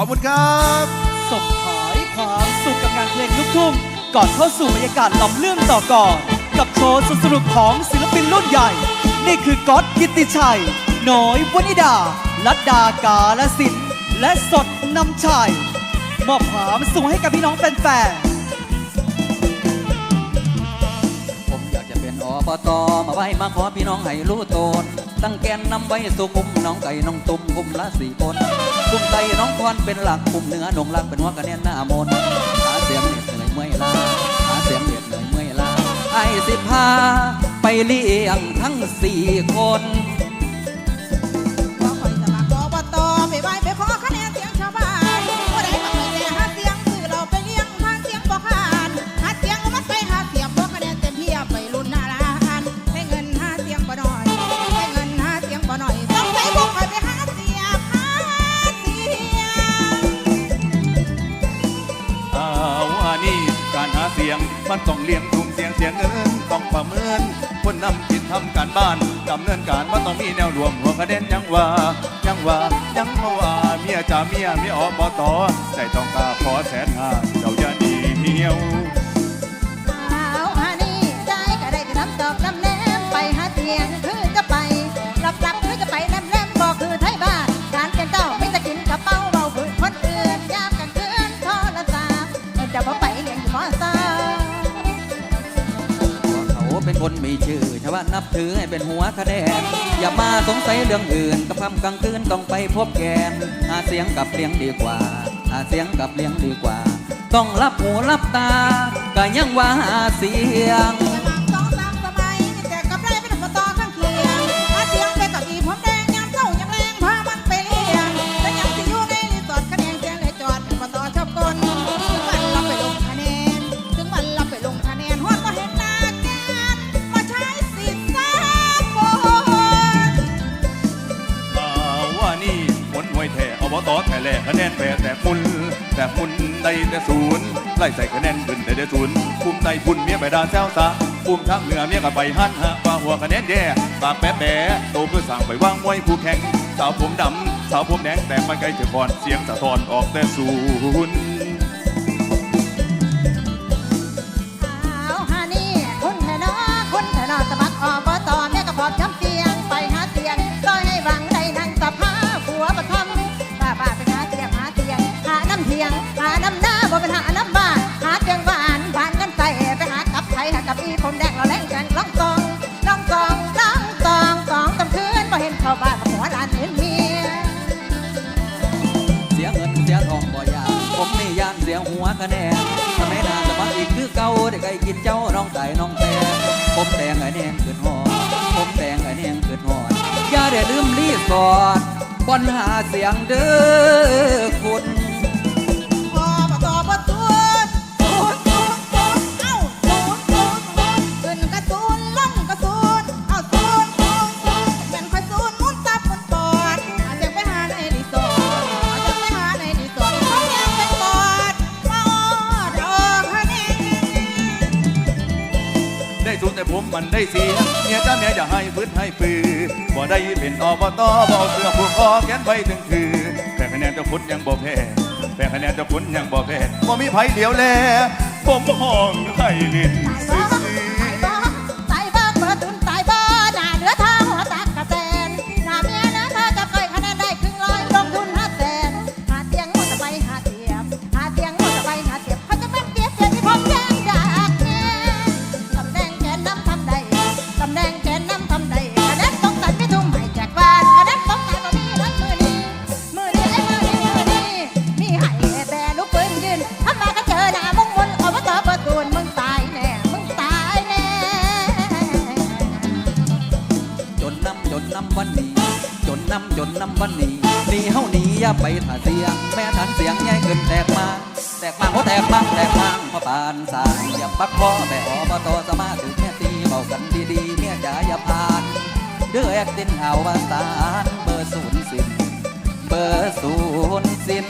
อบคุณครับส่งขายความสุขกับงานเพลงลูกทุ่งก่อนเข้าสู่บรรยากาศล้ำเรื่องต่อก่อนกับโชว์สุดสนุกของศิลปินรุ่นใหญ่ นี่คือก๊อตกิตติชัย น้อยวนิดา ลัดดากาลสินธุ์และสดนำชัย มอบความสุขให้กับพี่น้องแฟนผมอยากจะเป็นอบต มาไว้มาขอพี่น้องให้รู้ตนตั้งแกนนำไว้สุกุมน้องไก่น้องตุ้มกุมละสี่คนกุมไต่น้องพรเป็นหลักกุมเนื้อนงลักเป็นหัวกระแน่นหน้ามนหาเสียงเหน็ดเหนื่อยเมื่อยล้าหาเสียงเหน็ดเหนื่อยเมื่อยล้าไอ้สิพาไปเลี้ยงทั้งสี่คน เสียง มันต้องเลี้ยงทุมเสียงเสียงเงินต้องประเมินคนนำกินทำการบ้านดำเนินการมันต้องมีแนวรวมหัวคะแนนยังว่า ยังว่ายังมาว่าเมียจ่าเมียเมียอบตใจต้องการ คนมีชื่อชาวบ้านนับถือให้เป็นหัวคะแนนอย่ามาสงสัยเรื่องอื่นกับคำกลางคืนต้องไปพบแกนหาเสียงกับเลี้ยงดีกว่าหาเสียงกับเลี้ยงดีกว่า ต้องรับหูรับตาก็ยังว่าหาเสียงสอง อบตแถแหล่คะแนนแพ้แต่มุนแต่มุนได้แต่ศูนย์ไล่ใส่คะแนนขึ้นได้แต่ศูนย์ภูมิใจพุ่นเมียไปดาแซวซะภูมิทั้งเหนือเมียกับไปหันฮะว่าหัวคะแนนแย่ปากแป๊ะแป๊ะโตเพื่อสั่งไปว่างมวยผู้แข่งสาวผมดำสาวผมแดงแต่ไปไกลเถอะก่อนเสียงสะท้อนออกแต่ศูนย์ ผมแดงเราแรงกันล่องกองล่องกองล่องกองกองตำคืนบ่เห็นเข้าบ้านมาหัวหลานเห็นเมียเสียเงินเสียทองบ่ยากผมนี่ยานเสียหัวคะแนนสมัยหนานจะมาอีกคือเก่าได้ไก่กินเจ้าน้องไก่น้องแตงผมแตงไอ้แนงเกิดหอดผมแตงไอ้แนงเกิดหอดอย่าได้ลืมรีสอร์ทบอนหาเสียงเด้อคุณ สูดแต่ผมมันได้เสียเมียจ้าเมียอย่าให้พื้นให้ปือบ่ได้เป็นอบตบ่เอาเสื้อผูกคอแขนไปถึงคือแต่คะแนนเจ้าคุณยังบ่แพ้แต่คะแนนเจ้าคุณยังบ่แพ้บ่มีไผเดียวแลผมห้องให้เล่น จนน้ำจนน้ำวันนี้หนีเฮาหนีอย่าไปถ่าเสียง แม่ทันเสียงใหญ่เกินแตกมาแตกมาโอ้แตกมาแตกมาพอปานสายอย่าปักคอแม่อบตสมาถึงแม่ตีเบากันดีๆเมียจ๋าอย่าพานเด้อแอกตินเอาวาสานเบอร์ศูนย์สินเบอร์ศูนย์สิน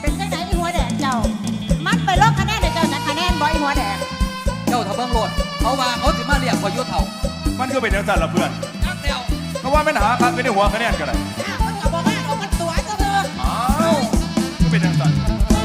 เป็นจังไหนอีหัวแดงเจ้า มันไปลบคะแนนให้เจ้าจากคะแนนบ่อีหัวแดงเจ้าทะเบิงโลดเขาว่าเขาสิมาเรียกพอยุทธเถ่าๆมันก็เป็นอย่างนั้นละเพื่อนจักเดียว ก็ว่าไม่หาคักไม่ได้หัวคะแนนกันเลยอ้าวมันบอกว่าเอามันตัวซะเถออ้าวเป็นทางสั